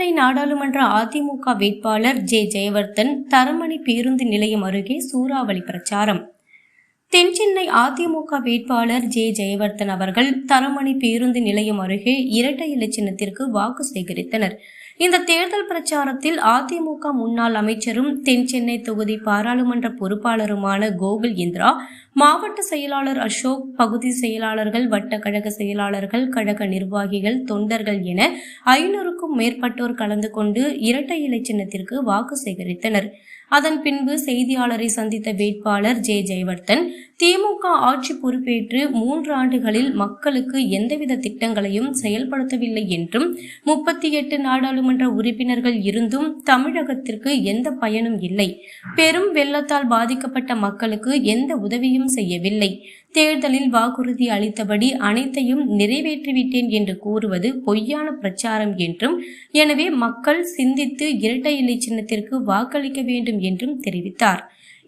சென்னை நாடாளுமன்ற அதிமுக வேட்பாளர் ஜே ஜெயவர்தன் தரமணி பேருந்து நிலையம் அருகே சூறாவளி பிரச்சாரம். தென்சென்னை அதிமுக வேட்பாளர் ஜே ஜெயவர்தன் அவர்கள் தரமணி பேருந்து நிலையம் அருகே இரட்டை இலை சின்னத்திற்கு வாக்கு சேகரித்தனர். இந்த தேர்தல் பிரச்சாரத்தில் அதிமுக முன்னாள் அமைச்சரும் தென் சென்னை தொகுதி பாராளுமன்ற பொறுப்பாளருமான கோகுல் இந்திரா மாவட்ட செயலாளர் அசோக் பகுதி செயலாளர்கள் வட்ட கழக செயலாளர்கள் கழக நிர்வாகிகள் தொண்டர்கள் என ஐநூறுக்கும் மேற்பட்டோர் கலந்து கொண்டு இரட்டை இலை சின்னத்திற்கு வாக்கு சேகரித்தனர். அதன் பின்பு செய்தியாளரை சந்தித்த வேட்பாளர் ஜே ஜெயவர்தன் திமுக ஆட்சி பொறுப்பேற்று மூன்று ஆண்டுகளில் மக்களுக்கு எந்தவித திட்டங்களையும் செயல்படுத்தவில்லை என்றும் முப்பத்தி எட்டு நாடாளுமன்ற உறுப்பினர்கள் இருந்தும் தமிழகத்திற்கு எந்த பயனும் இல்லை. பெரும் வெள்ளத்தால் பாதிக்கப்பட்ட மக்களுக்கு எந்த உதவியும் செய்யவில்லை. தேர்தலில் வாக்குறுதி அளித்தபடி அனைத்தையும் நிறைவேற்றிவிட்டேன் என்று கூறுவது பொய்யான பிரச்சாரம் என்றும் எனவே மக்கள் சிந்தித்து இரட்டை இலை சின்னத்திற்கு வாக்களிக்க வேண்டும் என்றும் தெரிவித்தார்.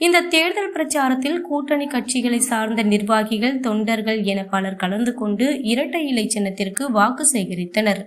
இந்த தேர்தல் பிரச்சாரத்தில் கூட்டணி கட்சிகளை சார்ந்த நிர்வாகிகள் தொண்டர்கள் என பலர் கலந்து கொண்டு இரட்டை இலை சின்னத்திற்கு வாக்கு சேகரித்தனர்.